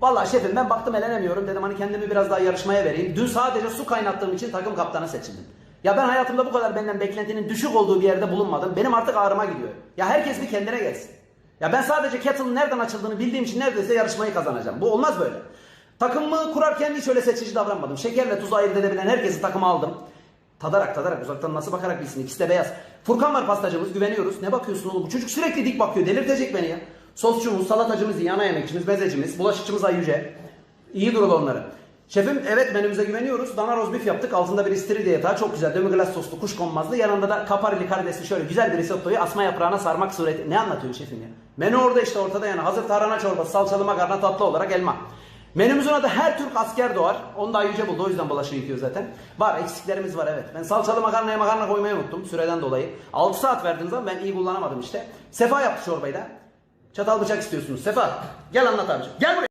Vallahi şefim ben baktım elenemiyorum dedim hani kendimi biraz daha yarışmaya vereyim. Dün sadece su kaynattığım için takım kaptanı seçildim. Ya ben hayatımda bu kadar benden beklentinin düşük olduğu bir yerde bulunmadım. Benim artık ağrıma gidiyor. Ya herkes bir kendine gelsin. Ya ben sadece kettle'ın nereden açıldığını bildiğim için neredeyse yarışmayı kazanacağım. Bu olmaz böyle. Takımımı kurarken hiç öyle seçici davranmadım. Şekerle tuzu ayırt edebilen herkesi takıma aldım. Tadarak tadarak uzaktan nasıl bakarak bilsin ikisi de beyaz. Furkan var pastacımız güveniyoruz. Ne bakıyorsun oğlum bu çocuk sürekli dik bakıyor delirtecek beni ya. Sosçumuz, salatacımız, yana yemekçimiz, mezecimiz, bulaşıkçımız Ayyüce. İyi durul onları. Şefim evet menümüze güveniyoruz. Dana roast yaptık. Altında bir istiridye yatağı. Çok güzel. Demi-glace soslu kuş konmazlı. Yanında da kaparili karidesli şöyle güzel bir risottoyu asma yaprağına sarmak sureti. Ne anlatıyorsun şefim ya? Menü orada işte ortada yani. Hazır tarhana çorbası, salçalı makarna, tatlı olarak elma. Menümüzün adı her Türk asker doğar. Onu da Yüce buldu. O yüzden bulaşığı yıkıyor zaten. Var eksiklerimiz var evet. Ben salçalı makarnaya makarna koymayı unuttum süreden dolayı. 6 saat verdiğiniz zaman ben iyi kullanamadım işte. Sefa yaptı çorbayı da. Çatal bıçak istiyorsunuz. Sefa gel anlat abiciğim. Gel buraya.